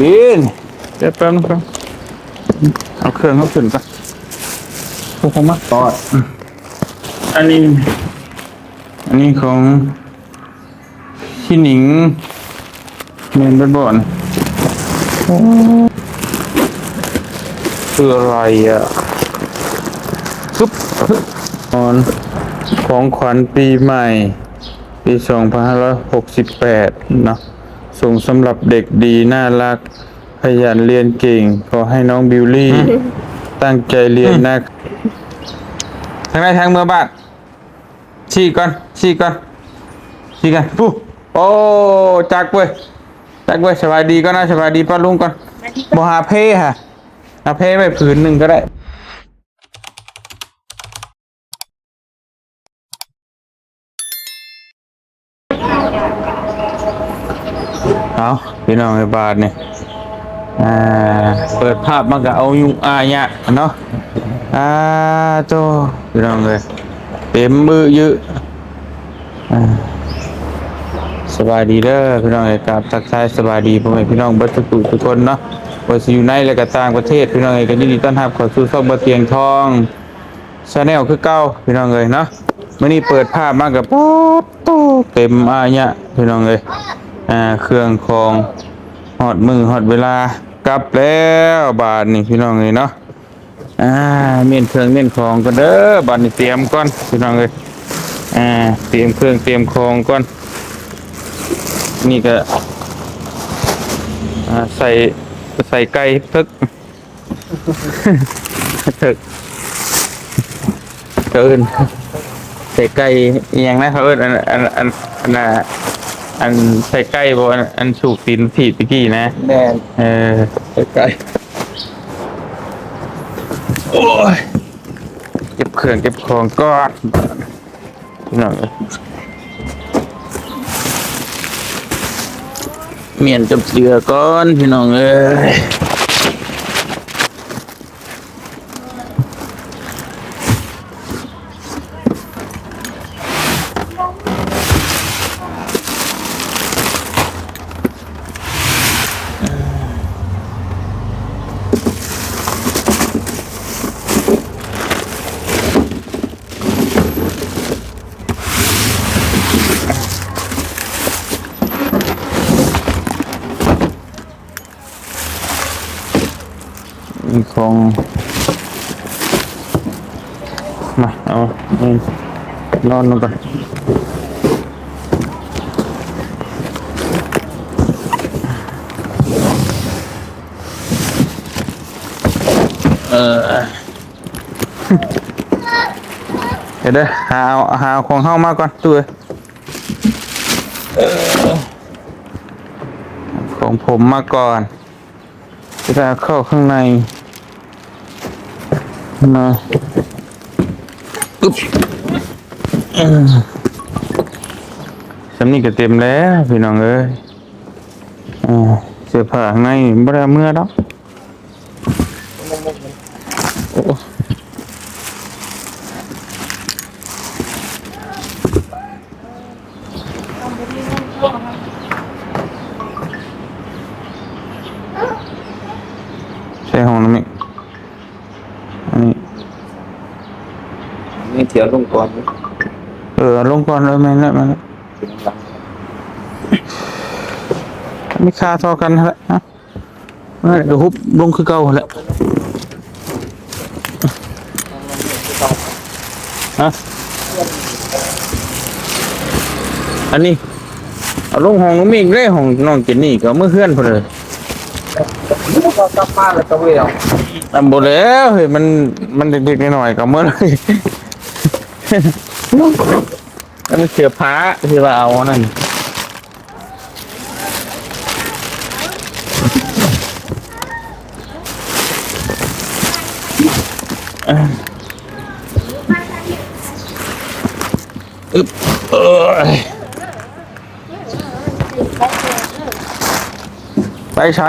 วินเดี๋ยวแป๊บนึงครับเอาเครื่องเขาขึ้นก่อนพวกเขามาตอด อันนี้ อันนี้ของพี่หนิงเมนเป็นบ่อนคืออะไรอะปึ๊บปึ๊บนอนของขวัญปีใหม่ ปี 2568 เนาะส่งสำหรับเด็กดีน่ารักขยันเรียนเก่ง ขอให้น้องบิวลี่ ตั้งใจเรียนนะทางไหนทางเมื่อบ้านชี้ก่อนชี้ก่อนชี้กันปุ๊บโอ้จักเว้ยจักเว้ยสบายดีก็นะสบายดีป้าลุงก่อนบหาเพ่ฮะเอาเพ่ไปผืนหนึ่งก็ได้ เอา พี่น้องในบาทเนี่ยอ่าเปิดภาพมันก็เอายุงอายะเนาะอ่าโตพี่น้องเลยเต็มมือเยอะอ่าสบายดีเด้อพี่น้องเอกครับทักทายสบายดีพ่อแม่พี่น้องบัดทุกทุกคนเนาะว่าสิอยู่ในและก็ต่างประเทศพี่น้องเอกก็ยินดีต้อนรับเข้าสู่ช่องบ่เตียงทองชาแนลคือเก่าพี่น้องเลยเนาะมื้อนี้เปิดภาพมากับป๊อดโตเต็มอายะพี่น้องเลย อ่าเครื่องของหอดมือหอดเวลากลับแล้วบาทนี่พี่น้องเลยเนาะอ่าเมียนเครื่องเมียนของกันเด้อบาทนี่เตรียมก่อนพี่น้องเลยอ่าเตรียมเครื่องเตรียมของก่อนนี่ก็อ่าใส่ใส่ไก่เพิกเพิกเกินใส่ไก่ย่างนะเขาเอิ้นอันอันอันอันน่ะ อันใส่ใกล้บ่อันอันสูกตีนถีบตะกี้นะแน่นเออใส่ใกล้โอ้ยเก็บเครื่องเก็บของก่อนพี่น้องเอ้ยเมียนจับเสือก่อนพี่น้องเอ้ยมีของมาเอานี่ นอนลงก่อนเออเดี๋ยวเด้อหาเอาหาเอาของเข้ามาก่อนตัวเอ้ยเออของผมมาก่อนจะได้เอาเข้าข้างในมาอึ๊บเออ สำนีก็เต็มแล้วพี่น้องเอ้ยเสื้อผ้าข้างในบ่ได้เมื่อดอกโอ้ใช่ห้องน้นี่อันนี้ นี่เถียวลงก่อน ออลงก่อนเลยแม่นแล้วแม่นแล้วมีค่าเท่ากันแหละฮะนั่นแหละเดี๋ยวฮุบลงคือเก่าแหละฮะอันนี้เอาลงห้องน้องมิงเลยห้องน้องเจนนี่ก็เอามื่อเพื่อนพอเลยก็กลับมาแล้วก็เวี่ยวอันบแล้วเฮ้ยมันมันเด็กๆหน่อยๆก็เมื่อเลย มันเสือพ้าที่ว่าเอานั่นอึ๊บเอยไปใช้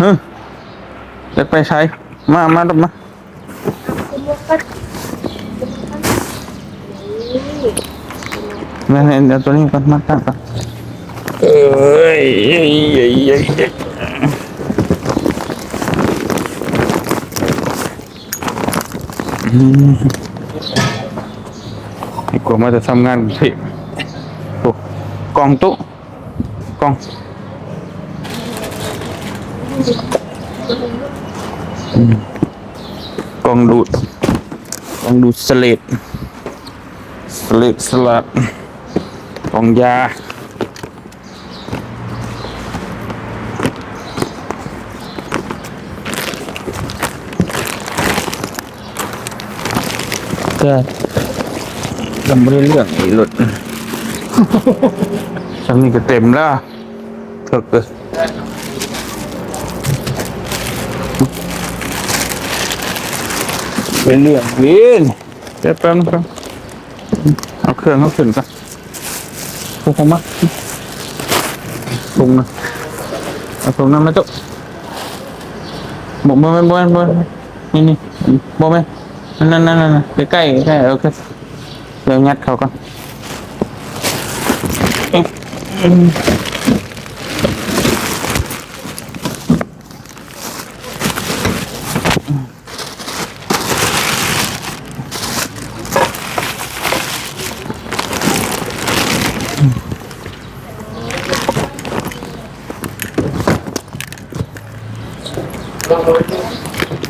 ฮึจะไปใช้มา มาดมา แม่เห็นเดี๋ยวตัวนี้ก่อนมาตั้งก่อนเอ้ยเอ้ยเอ้ยเอ้ยเอ้ยอืมไอ้กลัวมาจะทำงานกรุงเทพโอ้กองตุ๊กองกองดูดกองดูดสเลด ลดสลัดกล่องยา ก็จำไม่ได้เรื่องไอ้รถฉันนี่ก็เต็มแล้วเถอะเกินเป็นเรื่องวินเดี๋ยวแป๊บนึงครับ เครื่องเขาขึ้นก่อนพวกผมมาปรุงนะเอาปรุงน้ำมาจุ๊บบ่ไม่บ่ไม่บ่มนี่นี่บ่ไม่นั่นนั่นนั่นนั่นใกล้ใกล้ใกล้โอเคเดี๋ยวงัดเขาก่อน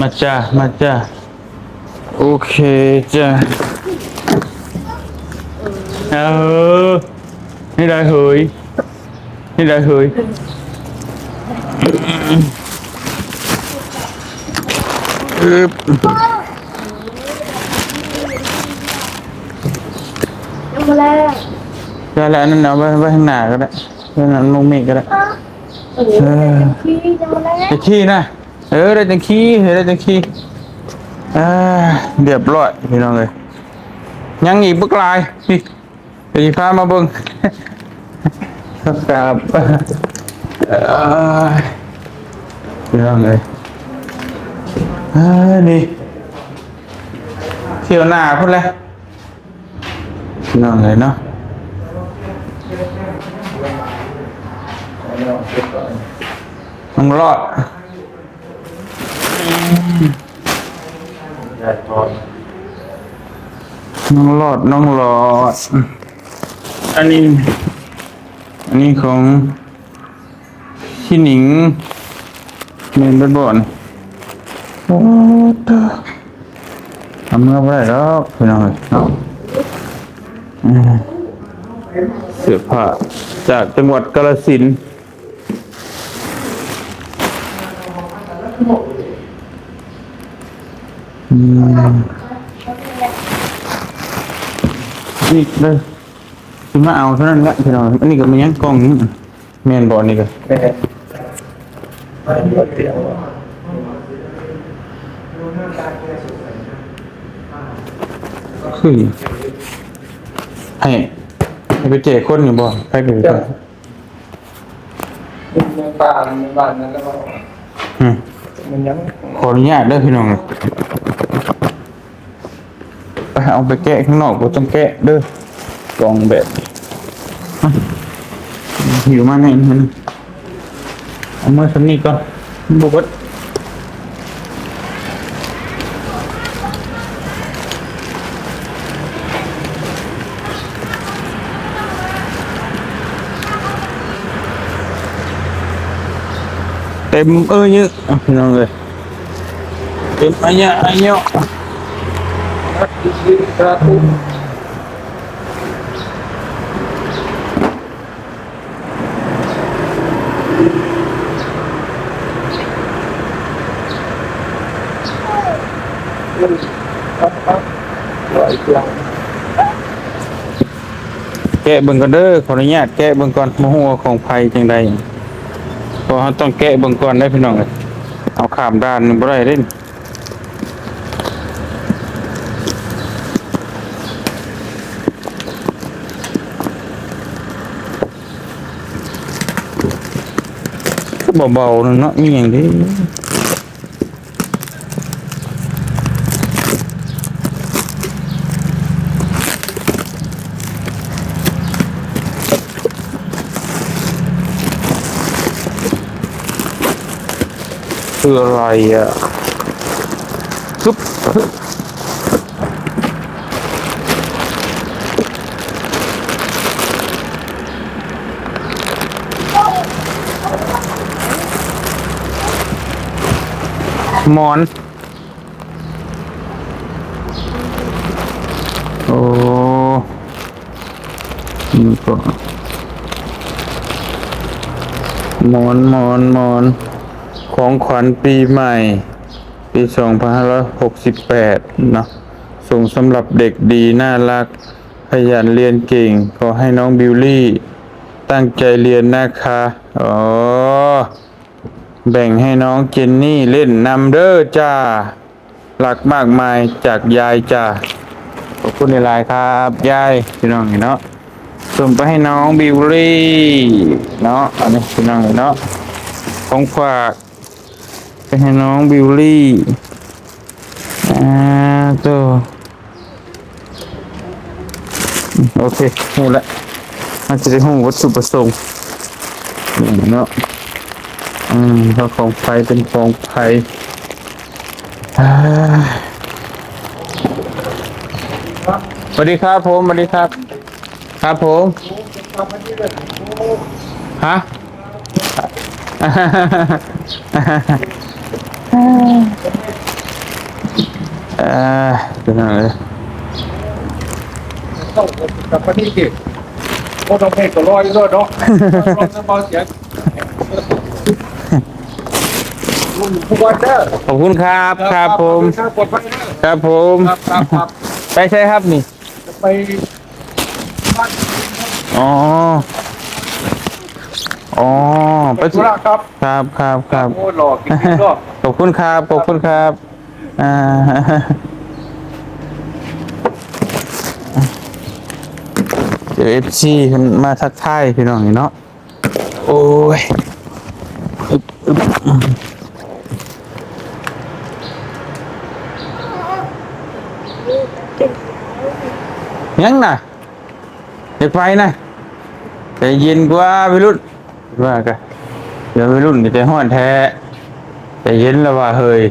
มาจ้ามาจ้าโอเคจ้าเออนี่ได้เฮ้ยนี่ได้เฮ้ยอึ๊บยังมาแล้วได้แล้วอันนั่นเอาไว้ไว้ข้างหน้าก็ได้ไว้ข้างหน้าลงเมฆก็ได้เออพี่ยังมาแล้วจะขี้นะเออได้จังขี้เออได้จังขี้อ่าเรียบร้อยพี่น้องเลยยังอีกบึกลายนี่เดี๋ยวจะพามาเบิ่งครับพี่น้องเลยอ่านี่เที่ยวหน้าพุ่นเลยพี่น้องเลยเนาะน้องรอด น้องหลอดน้องหลอด อันนี้ อันนี้ของพี่หนิงเมนเบอร์บอนโอ้ตาทำเมื่อไรแล้วพี่น้องเอ้ยเนาะอืมเสื้อผ้าจากจังหวัดกาฬสินธุ์อืม นี่เลยคือมาเอาเท่านั้นแหละพี่น้องอันนี้ก็มันยังกล้องนี่แมนบอลนี่ก็แม่ไม่เตียงคือให้ให้ไปเจกคนอยู่บ่ไปกันเจ้าในป่าในบ้านนั้นแล้วก็อืมมันยังขออนุญาตเด้อพี่น้องไป เอาไปแกะข้างนอกบ่ต้องแกะเด้อกล่องแบบหิวมาแน่มันเอามาสันนี้ก่อนบอกว่าเต็มเอ้ยเยอะอะพี่น้องเลยเต็มอันเนี้ยอันเนี้ย มัติชิตาตุมันปั๊บปั๊บลอยกลางแกะเบิ่งก่อนเด้อขออนุญาตแกะเบิ่งก่อนมะหัวของไผจังใดเพอเราต้องแกะเบิ่งก่อนได้อพี่น้องเอ้ยเอาข้ามด้านนี่บ่ได้เด้น ก็เบาๆนึงเนาะมี หยังเดิคืออะไรอะซุปหมอน โอ้นี่ก็หมอนหมอนหมอน ของขวัญปีใหม่ ปี2568เนาะส่งสำหรับเด็กดี น่ารัก ขยันเรียนเก่ง ขอให้น้องบิวลี่ ตั้งใจเรียนนะคะ อ๋อ แบ่งให้น้องเจนนี่เล่นนำเด้อจ้า หลักมากมายจากยายจ้าขอบคุณในไลน์ครับยายพี่น้องเนาะส่งไปให้น้องบิวลี่เนาะอันนี้พี่น้องเนาะของฝากไปให้น้องบิวลี่อ่าตัวโอเคหูละมันจะได้หูวัตถุประสงค์เนาะ อืมเพราของไฟเป็นของไฟอ่าสวัสดีครับผมสวัสดีครับ ครับผมฮะเอ่อเป็นอะไรต้องกลับมาที่เก็บโคต้องเพลงตัวร้อยด้วยเนาะร้องเบาเสียง ทุกวันเด้อขอบคุณครับครับผม ครับปลอดภัยเด้อครับผม ครับครับครับไปใช่ครับนี่ จะไปบ้านอ๋อ อ๋อไปไปธุระครับครับครับครับ โอ้หลอกจริงๆก็ขอบคุณครับ ขอบคุณครับ อ่า เดี๋ยวเอฟซีมาทักทายพี่น้องนี่เนาะ โอ้ยอึ๊บอึ๊บ ยังน่ะเด็กไฟนะใจเย็นกว่าพี่รุ่นว่ากันเดี๋ยวพี่รุ่นก็ใจห้อนแท้ใจเย็นแล้วว่าเฮ้ย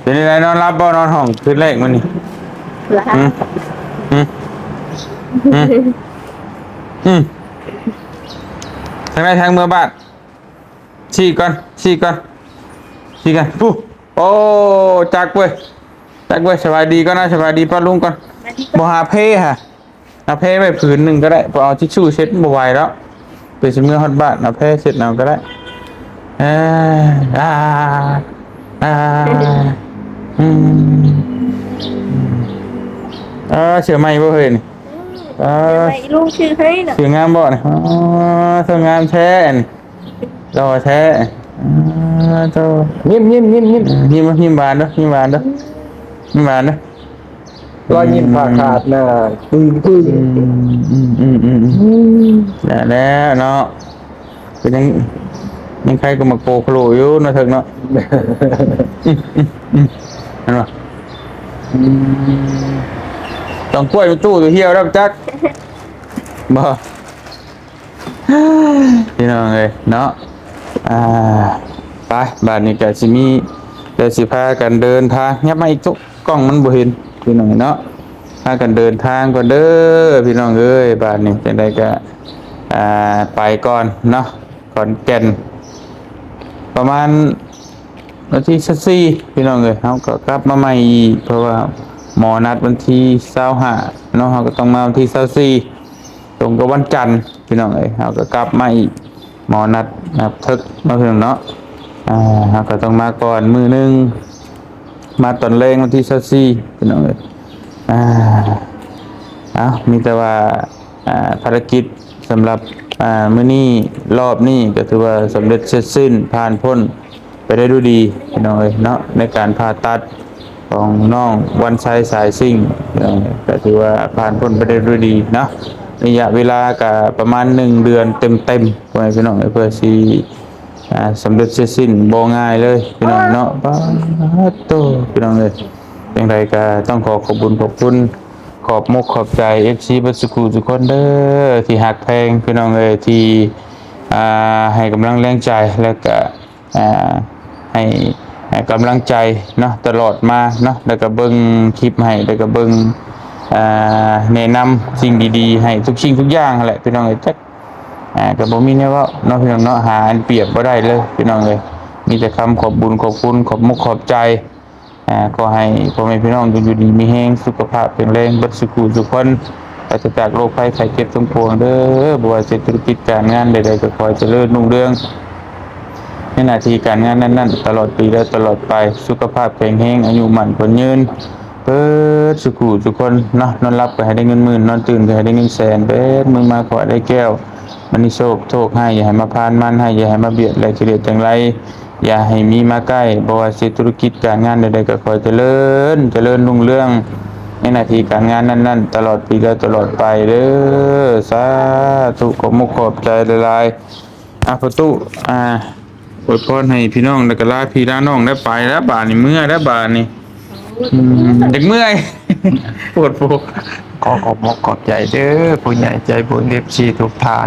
เป็นอะไรนอนรับบ่นอนห้องคืนแรกมันนี่อืมอืมอืมอืมทางไหนทางเมืองบ้านชี้ก่อนชี้ก่อนชี้กันปุ๊โอ้จักเว้ยจักเว้ยสบายดีก็น่าสบายดีป้าลุงก่อน บ่หาเพ่ฮะเอาเพ่ไปผืนหนึ่งก็ได้พอเอาทิชชู่เช็ดบ่ไหวแล้วไปสิเมื่อฮอดบ้านเอาเพ่เช็ดเอาก็ได้เอ่าอ่าอ่าอืมเออเสือไหมบ่เฮ้ยนี่เออไปลุงชื่อให้น่ะสวยงามบ่เนี่ยอ๋อสวยงามแท้นี่รอแท้อ่าโตยิ้มยิ้มยิ้มยิ้มยิ้มยิ้มหวานเด้อยิ้มหวานเด้อยิ้มหวานเด้อ รอยยิ้มผ่าขาดน่ะปึ้งปึ้งอืมอืมอืมอืมได้แล้วเนาะเป็นยังยังใครก็มาโกโคลอยู่นะเถิงเนาะอืมอืมอืมเห็นปะต้องกล้วยมันตู้ตัวเหี่ยวแล้วจักบ่พี่น้องเอ้ยเนาะอ่าไปบ้านนี้ก็สิมีเดี๋ยวสิพากันเดินทางยับมาอีกทุกกล้องมันบ่เห็น พี่น้องเนาะพากันเดินทางก่อนเด้อพี่น้องเอ้ยบ้านนี้จังไดก็อ่าไปก่อนเนาะก่อนแก่น ประมาณวันที่สี่พี่น้องเอ้ยเฮาก็กลับมาใหม่อีกเพราะว่าหมอนัดวันที่25เนาะเฮาก็ต้องมาวันที่24ตรงกับวันจันทร์พี่น้องเอ้ยเฮาก็กลับมาอีกหมอนัดนับทึกมาเพิ่นเนาะอ่าเฮาก็ต้องมาก่อนมือหนึง มาตอนแรงวันที่24พี่น้องเอ้ยอ่าเอามีแต่ว่าอ่าภารกิจสำหรับอ่ามื้อนี้รอบนี้ก็ถือว่าสำเร็จเสร็จสิ้นผ่านพ้นไปได้ด้วยดีพี่น้องเอ้ยเนาะในการผ่าตัดของน้องวันชัยสายซิ่งก็ถือว่าผ่านพ้นไปได้ด้วยดีเนาะระยะเวลาก็ประมาณ1เดือนเต็มๆพ่อแม่พี่น้องเอ้ยเพื่อสิ อ่าสำเร็จเสร็จสิ้นบ่ง่ายเลยพี่น้องเนาะป้าดโตพี่น้องเลยอย่างไรก็ต้องขอขอบคุญขอบคุณขอบมกขอบใจ FC บัสกูทุกคนเด้อที่หักแพงพี่น้องเลยที่อ่าให้กำลังแรงใจแล้วก็อ่าให้ให้กำลังใจเนาะตลอดมาเนาะแล้วก็เบิ่งคลิปให้แล้วก็เบิ่งอ่าแนะนำสิ่งดีๆ ให้ทุกสิ่งทุกอย่างนั่นแหละพี่น้องเอ้ยจัก อ่าก็บ่มีแนวเว่าเนาะพี่น้องเนาะหาอันเปรียบบ่ได้เลยพี่น้องเลยมีแต่คำขอบบุญขอบคุณขอบมุกขอบใจอ่าก็ให้พ่อแม่พี่น้องอยู่ดีมีแฮงสุขภาพแข็งแรงบัดสุขุทุกคนปราศจากโรคภัยไข้เจ็บทั้งปวงเด้อบ่ว่าจะธุรกิจการงานใดๆก็ขอให้เจริญรุ่งเรืองในหน้าที่การงานนั้น ๆ ตลอดปีและตลอดไปสุขภาพแข็งแรงอายุมั่นขวัญยืนเปิดสุขุทุกคนเนาะนอนรับก็ให้ได้เงินหมื่นนอนตื่นก็ให้ได้เงินแสนเปิดมือมาขอได้แก้ว มันนี่โชคโชคให้อย่าให้มาพานมันให้อย่าให้มาเบียดอะไรเฉลียจังไรอย่าให้มีมาใกล้บว่าสิธุรกิจการงานใดๆก็ขอให้เจริญ เจริญรุ่งเรื่องในนาทีการงานนั้นๆ ตลอดปีและตลอดไปเด้อสาธุขอมุกขอบใจหลายๆอะประตูอ่าอวยพรให้พี่น้องแล้วก็ลาพี่ลาน้องได้ไปแล้วบาดนี้เมื่อแล้วบาดนี้อืมเด็กเมื่อยปวดปวด ขอขอบมกขอบใจเด้อผู้ใหญ่ใจบุญเอฟซีทุกทาน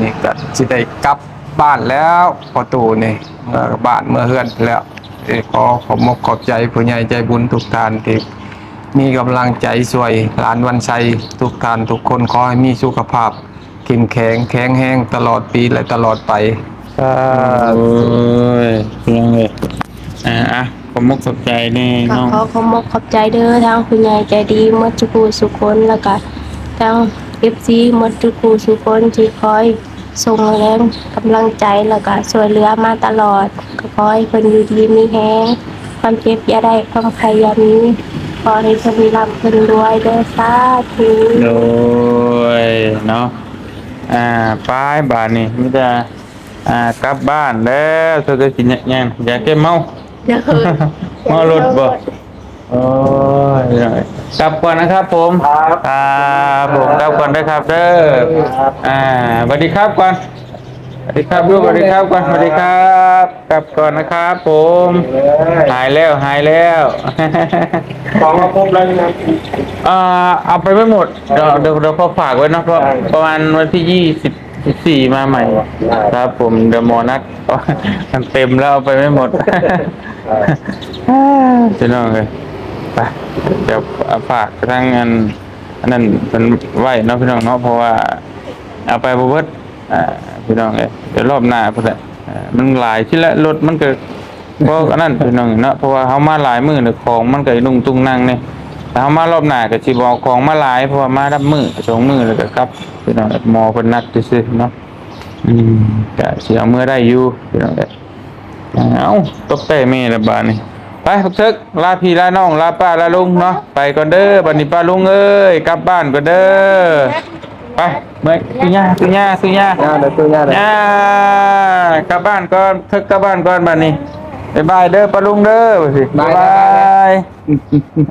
นี่ก็สิได้กลับบ้านแล้วพอตูนี่เมื่อบ้านเมื่อเฮือนแล้วขอขอบมกขอบใจผู้ใหญ่ใจบุญทุกทานที่มีกำลังใจสวยหลานวันชัยทุกทานทุกคนขอให้มีสุขภาพเข้มแข็งแข็งแรงตลอดปีและตลอดไปโอ้ยเพียงเลยอ่า อะผมมุกสนใจนี่ก็น้องขอขอบคุณขอบใจเด้อทางคุณยายใจดีหมดทุกผู้สุคนแล้วก็ทางเอฟซีหมดทุกผู้สุคนที่คอยส่งแรงกำลังใจแล้วก็ช่วยเหลือมาตลอดก็ขอให้เพิ่นอยู่ดีมีแฮงความเจ็บอย่าได้ความใครอย่ามีขอให้เพิ่นร่ำเพิ่นรวยเด้อสาธุโดยเนาะอ่าป้ายบาทนี่มิจะอ่ากลับบ้านแล้วเธอจะกินยังยังอยากเก็บเมา เด้อเมารถบ่โอ้ยกลับก่อนนะครับผมครับผมกลับก่อนได้ครับเด้ออ่าสวัสดีครับก่อนสวัสดีครับลูกสวัสดีครับก่อนสวัสดีครับกลับก่อนนะครับผม หายแล้วหายแล้วของมาพบแล้วนะอ่าเอาไปไม่หมดเดี๋ยวเดี๋ยวเดี๋ยวพอฝากไว้เนอะเพราะประมาณวันที่ยี่สิบ สี่มาใหม่ ครับ ผมเดอะมอนัทมันเต็มแล้วเอาไปไม่หมดจะน้องเลยไปเดี๋ยวเอาฝากทั้งอันอันนั้นเป็นไหวเนาะพี่น้องเนาะเพราะว่า เอาไปบวชอ่าพี่น้องเลยเดี๋ยวรอบหน้าเพื่อนอ่ามันหลายที่ละรถมันเกิดเพราะอันนั้นพี่น้องเนาะเพราะว่าเขามาหลายมือเนี่ยของมันเกิดนุ่งตุ้งนั่งเนี่ยแต่ เขามารอบหน้าก็สิบเอาของมาหลายเพราะว่ามาดับมือสองมือแล้วก็กลับพี่น้องหมอเพิ่นนัดซื่อๆเนาะอืมก็สิเอามือได้อยู่พี่น้องเอ้ยเอาตกแต่แม่ละบาดนี่ไปพักเถกลาพี่ลาน้องลาป้าลาลุงเนาะไปก่อนเด้อบัดนี้ป้าลุงเอ้ยกลับบ้านก่อนเด้อไปเมื่อสุญญาสุญญาสุญญาย่าเด้อตัวย่าเด้อย่ากลับบ้านก่อนทึกกลับบ้านก่อนบัดนี้บ๊ายบายเด้อปะลุงเด้อว่าสิบ๊ายบาย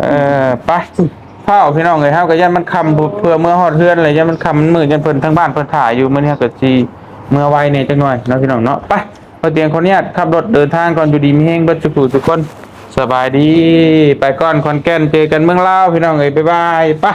เออไปเฝ้าพี่น้องเอ้ยเฮาก็ยันมันคำเพื่อเมื่อฮอดเฮือนอะไรยันมันคำมันมืดยันเพิ่นทั้งบ้านเพิ่นถ่ายอยู่มื้อนี้ก็สิเมื่อไวเนี่ยจังหน่อยเนาะพี่น้องเนาะไปพอเตียงคนเนี้ยขับรถเดินทางก่อนอยู่ดีมีแฮงเบิดสุขทุกคนสบายดี ไปก่อนคอนแก่นเจอกันเมืองลาวพี่น้องเอ้ยบ๊ายบายไป